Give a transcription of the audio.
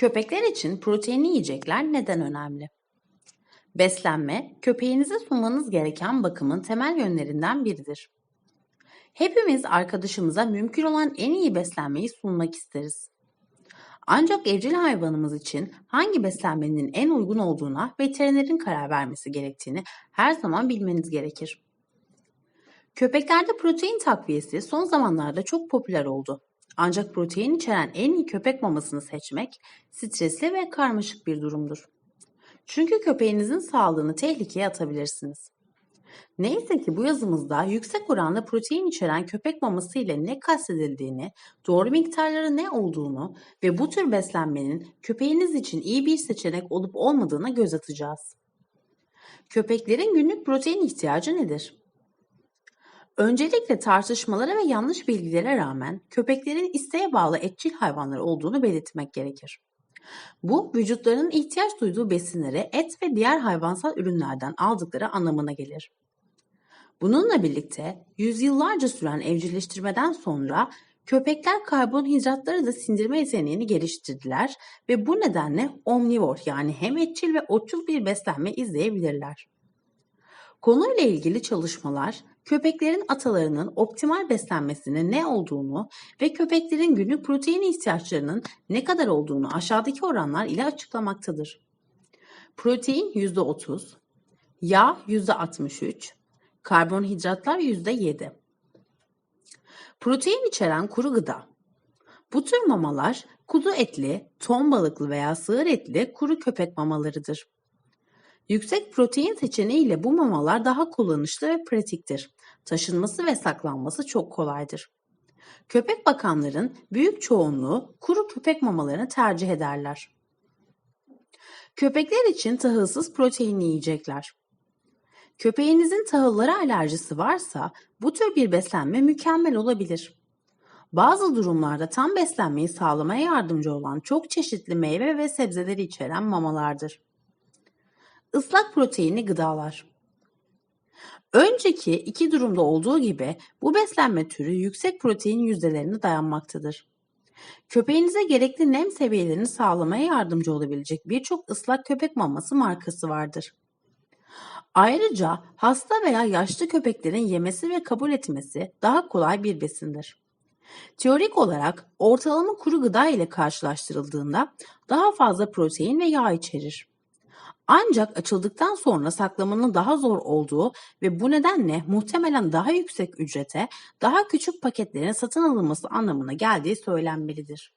Köpekler için proteinli yiyecekler neden önemli? Beslenme, köpeğinize sunmanız gereken bakımın temel yönlerinden biridir. Hepimiz arkadaşımıza mümkün olan en iyi beslenmeyi sunmak isteriz. Ancak evcil hayvanımız için hangi beslenmenin en uygun olduğuna veterinerin karar vermesi gerektiğini her zaman bilmeniz gerekir. Köpeklerde protein takviyesi son zamanlarda çok popüler oldu. Ancak protein içeren en iyi köpek mamasını seçmek stresli ve karmaşık bir durumdur. Çünkü köpeğinizin sağlığını tehlikeye atabilirsiniz. Neyse ki bu yazımızda yüksek oranda protein içeren köpek maması ile ne kastedildiğini, doğru miktarları ne olduğunu ve bu tür beslenmenin köpeğiniz için iyi bir seçenek olup olmadığına göz atacağız. Köpeklerin günlük protein ihtiyacı nedir? Öncelikle tartışmalara ve yanlış bilgilere rağmen köpeklerin isteğe bağlı etçil hayvanlar olduğunu belirtmek gerekir. Bu vücutlarının ihtiyaç duyduğu besinleri et ve diğer hayvansal ürünlerden aldıkları anlamına gelir. Bununla birlikte yüzyıllarca süren evcilleştirmeden sonra köpekler karbonhidratları da sindirme yeteneğini geliştirdiler ve bu nedenle omnivor yani hem etçil ve otçul bir beslenme izleyebilirler. Konuyla ilgili çalışmalar köpeklerin atalarının optimal beslenmesinin ne olduğunu ve köpeklerin günlük protein ihtiyaçlarının ne kadar olduğunu aşağıdaki oranlar ile açıklamaktadır. Protein %30, yağ %63, karbonhidratlar %7. Protein içeren kuru gıda. Bu tür mamalar kuzu etli, ton balıklı veya sığır etli kuru köpek mamalarıdır. Yüksek protein seçeneğiyle bu mamalar daha kullanışlı ve pratiktir. Taşınması ve saklanması çok kolaydır. Köpek bakanların büyük çoğunluğu kuru köpek mamalarını tercih ederler. Köpekler için tahılsız proteinli yiyecekler. Köpeğinizin tahıllara alerjisi varsa bu tür bir beslenme mükemmel olabilir. Bazı durumlarda tam beslenmeyi sağlamaya yardımcı olan çok çeşitli meyve ve sebzeleri içeren mamalardır. Islak proteinli gıdalar. Önceki iki durumda olduğu gibi bu beslenme türü yüksek protein yüzdelerine dayanmaktadır. Köpeğinize gerekli nem seviyelerini sağlamaya yardımcı olabilecek birçok ıslak köpek maması markası vardır. Ayrıca hasta veya yaşlı köpeklerin yemesi ve kabul etmesi daha kolay bir besindir. Teorik olarak ortalama kuru gıda ile karşılaştırıldığında daha fazla protein ve yağ içerir. Ancak açıldıktan sonra saklamanın daha zor olduğu ve bu nedenle muhtemelen daha yüksek ücrete daha küçük paketlerin satın alınması anlamına geldiği söylenmelidir.